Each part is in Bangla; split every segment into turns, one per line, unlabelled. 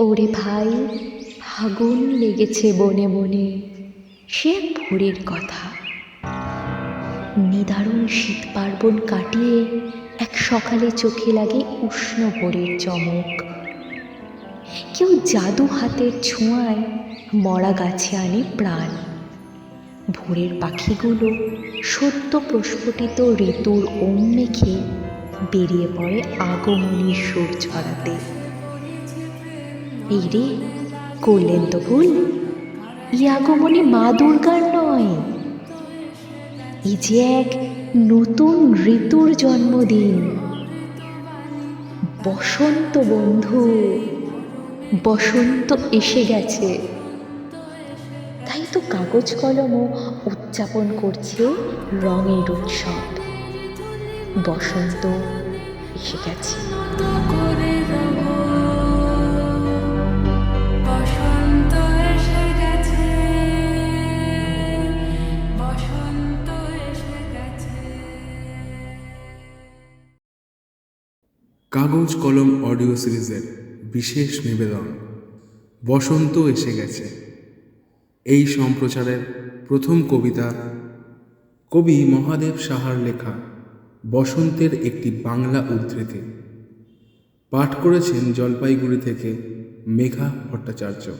ওরে ভাই আগুন লেগেছে বনে বনে। সে ভোরের কথা। নিদারুণ শীত পার্বণ কাটিয়ে এক সকালে চোখে লাগে উষ্ণ ভোরের চমক। কেউ জাদু হাতের ছোঁয়ায় মরা গাছে আনে প্রাণ। ভোরের পাখিগুলো সত্য প্রস্ফুটিত ঋতুর ওম মেখে বেরিয়ে পড়ে আগমনীর সুর ছড়াতে। এই রে করলেন তো ভুল। ই মা দুর্গার নয়। এই যে এক নতুন ঋতুর জন্মদিন। বসন্ত বন্ধু, বসন্ত এসে গেছে। তাই তো কাগজ কলমও উদযাপন করছে রঙের উৎসব। বসন্ত এসে গেছে।
কাগজ কলম অডিও সিরিজের বিশেষ নিবেদন। বসন্ত এসে গেছে। এই সম্প্রচারের প্রথম কবিতা কবি মহাদেব সাহার লেখা বসন্তের একটি বাংলা উদ্ধৃতি। পাঠ করেছেন জলপাইগুড়ি থেকে মেঘা ভট্টাচার্য।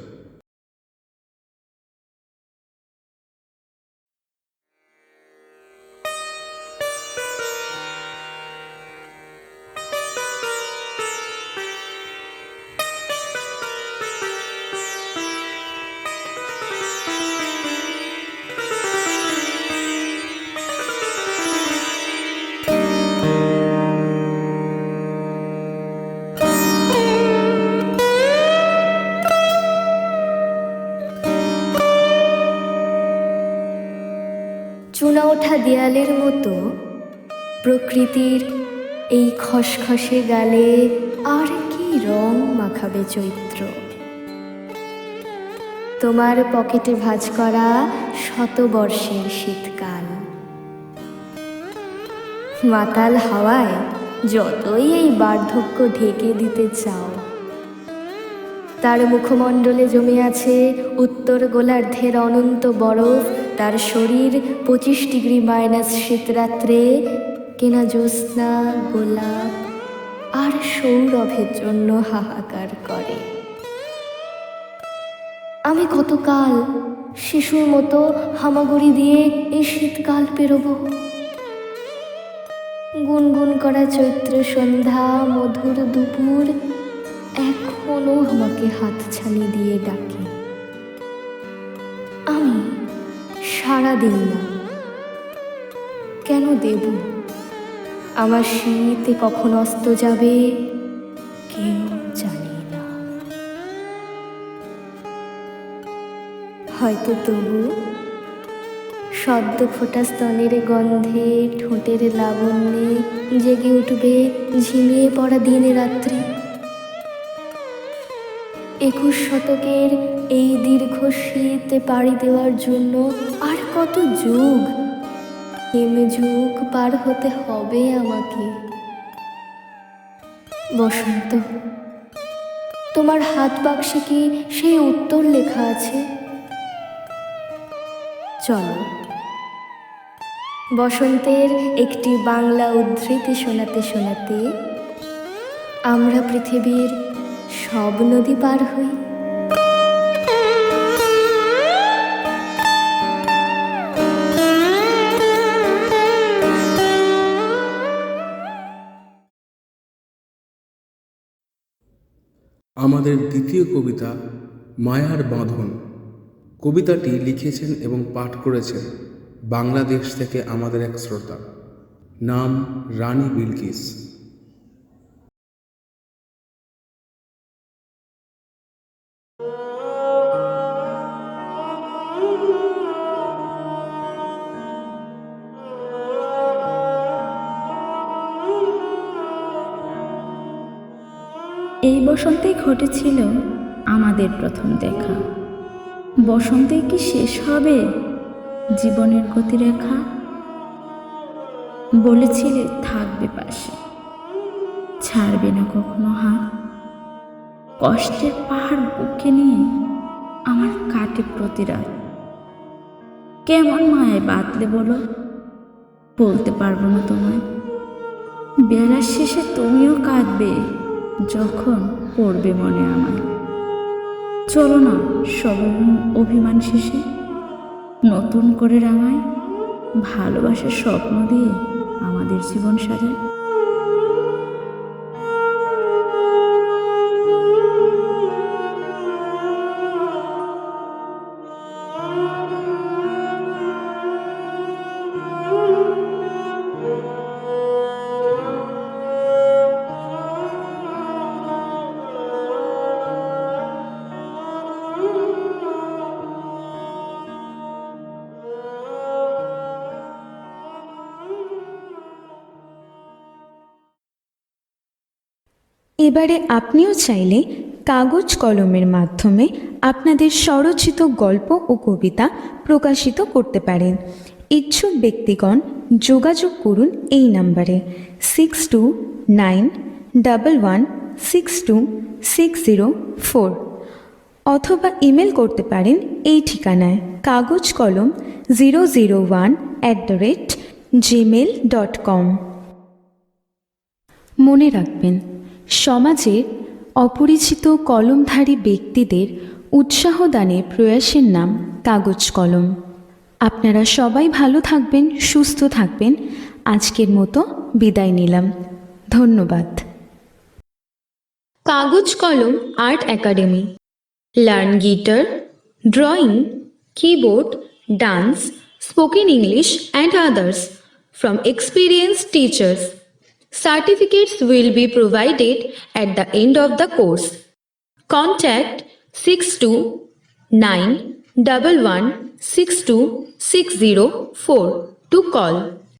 দেয়ালের মতো, প্রকৃতির এই খসখসে গালে আর কি রং মাখাবে চৈত্র? তোমার পকেটে ভাঁজ করা শতবর্ষের শীতকাল। মাতাল হাওয়ায় যতই এই বার্ধক্য ঢেকে দিতে চাও, তার মুখমণ্ডলে জমে আছে উত্তর গোলার্ধের অনন্ত বরফ তার শরীর পঁচিশ ডিগ্রি মাইনাস শীতরাত্রে, কেনা জ্যোৎস্না, গোলাপ আর সৌরভের জন্য হাহাকার করে। আমি কতকাল শিশুর মতো হামাগুড়ি দিয়ে এই শীতকাল পেরোব। গুনগুন করা চৈত্র সন্ধ্যা, মধুর দুপুর এখনও আমাকে হাতছানি দিয়ে ডাকে। সারা দিন না। কেন দেব? আমার শীতে কখন অস্ত যাবে? কেউ জানি না। হয়তো তবু সদ্য ফোটা স্তনের গন্ধে, ঠোঁটের লাবণ্যে জেগে উঠবে ঝিমিয়ে পড়া দিনে রাত্রি। একুশ শতকের এই দীর্ঘ শীতে পাড়ি দেওয়ার জন্য আর কত যুগ? হিম যুগ পার হতে হবে আমাকে? বসন্ত, তোমার হাত বাক্সে কি সেই উত্তর লেখা আছে? চলো। বসন্তের একটি বাংলা উদ্ধৃতি শোনাতে শোনাতে আমরা পৃথিবীর সব নদী পার হই।
আমাদের দ্বিতীয় কবিতা, মায়ার বাঁধন। কবিতাটি লিখেছেন এবং পাঠ করেছেন বাংলাদেশ থেকে আমাদের এক শ্রোতা। নাম রানী বিলকিস।
এই বসন্তেই ঘটেছিল আমাদের প্রথম দেখা। বসন্তে কি শেষ হবে? জীবনের গতিরেখা? বলেছিলে থাকবে পাশে। ছাড়বে না কখনো হাত। কষ্টের পাহাড় বুকে নিয়ে আমার কাটে প্রতিরাত। কেমন মায়ে বাতলে বলো? বলতে পারব না তোমায়। বেলার শেষে তুমিও কাঁদবে। যখন পড়বে মনে আমায়। চলো না সব অভিমান শেষে। নতুন করে রাঙায়, ভালোবাসার স্বপ্ন দিয়ে আমাদের জীবন সাজায়।
এবারে আপনিও চাইলে কাগজ কলমের মাধ্যমে আপনাদের স্বরচিত গল্প ও কবিতা প্রকাশিত করতে পারেন। ইচ্ছুক ব্যক্তিগণ যোগাযোগ করুন এই নাম্বারে six two nine double one six two six zero four অথবা ইমেল করতে পারেন এই ঠিকানায় Kagoj Kolom zero zero one at the rate Gmail dot com মনে রাখবেন সমাজের অপরিচিত কলমধারী ব্যক্তিদের উৎসাহ দানের প্রয়াসের নাম কাগজ কলম। আপনারা সবাই ভালো থাকবেন সুস্থ থাকবেন। আজকের মতো বিদায় নিলাম। ধন্যবাদ। Kagoj Kolom art academy. Learn guitar drawing keyboard, dance, spoken English, and others from experienced teachers. Certificates will be provided at the end of the course. Contact 6291162604 to call